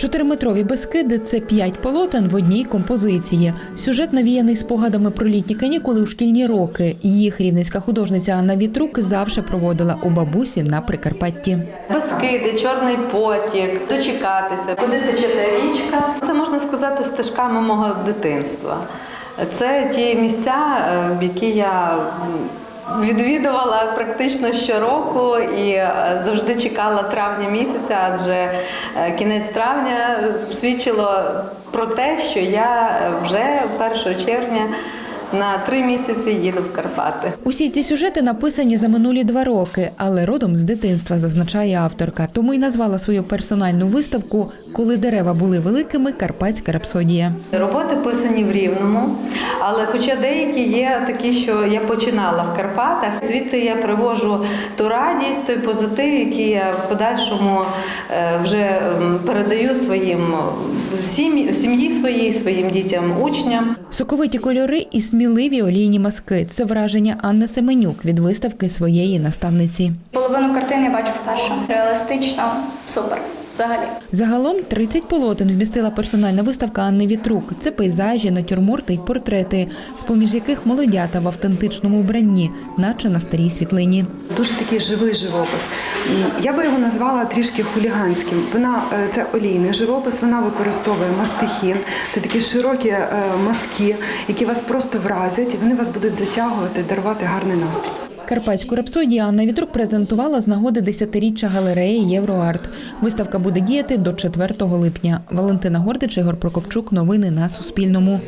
Чотириметрові безкиди це п'ять полотен в одній композиції. Сюжет навіяний спогадами про літні канікули у шкільні роки. Їх рівненська художниця Анна Вітрук завжди проводила у бабусі на Прикарпатті. Безкиди, чорний потік, дочекатися, куди тече річка. Це можна сказати стежками мого дитинства. Це ті місця, е, в які я відвідувала практично щороку і е, завжди чекала травня місяця, адже е, кінець травня свідчило про те, що я вже 1 червня на три місяці їду в Карпати. Усі ці сюжети написані за минулі два роки, але родом з дитинства, зазначає авторка. Тому й назвала свою персональну виставку Коли дерева були великими Карпатська рапсодія. Роботи писані в Рівному, але хоча деякі є такі, що я починала в Карпатах, звідти я привожу ту радість, той позитив, який я в подальшому е, вже передаю своїм сім'ї, своїй, своїм дітям, учням. Соковиті кольори і сміливі олійні маски це враження Анни Семенюк від виставки своєї наставниці. Половину картини я бачу вперше. Реалістично, супер. Взагалі. Загалом 30 полотен вмістила персональна виставка Анни Вітрук. Це пейзажі, натюрморти й портрети, з-поміж яких молодята в автентичному вбранні, наче на старій світлині. Дуже такий живий живопис. Я би його назвала трішки хуліганським. Вона е, це олійний живопис, вона використовує мастихін. Це такі широкі е, мазки, які вас просто вразять, вони вас будуть затягувати, дарувати гарний настрій. Карпатську рапсодію Анна Вітрук презентувала з нагоди 10-річчя галереї Євроарт. Виставка буде діяти до 4 липня. Валентина Гордич, Ігор Прокопчук. Новини на Суспільному.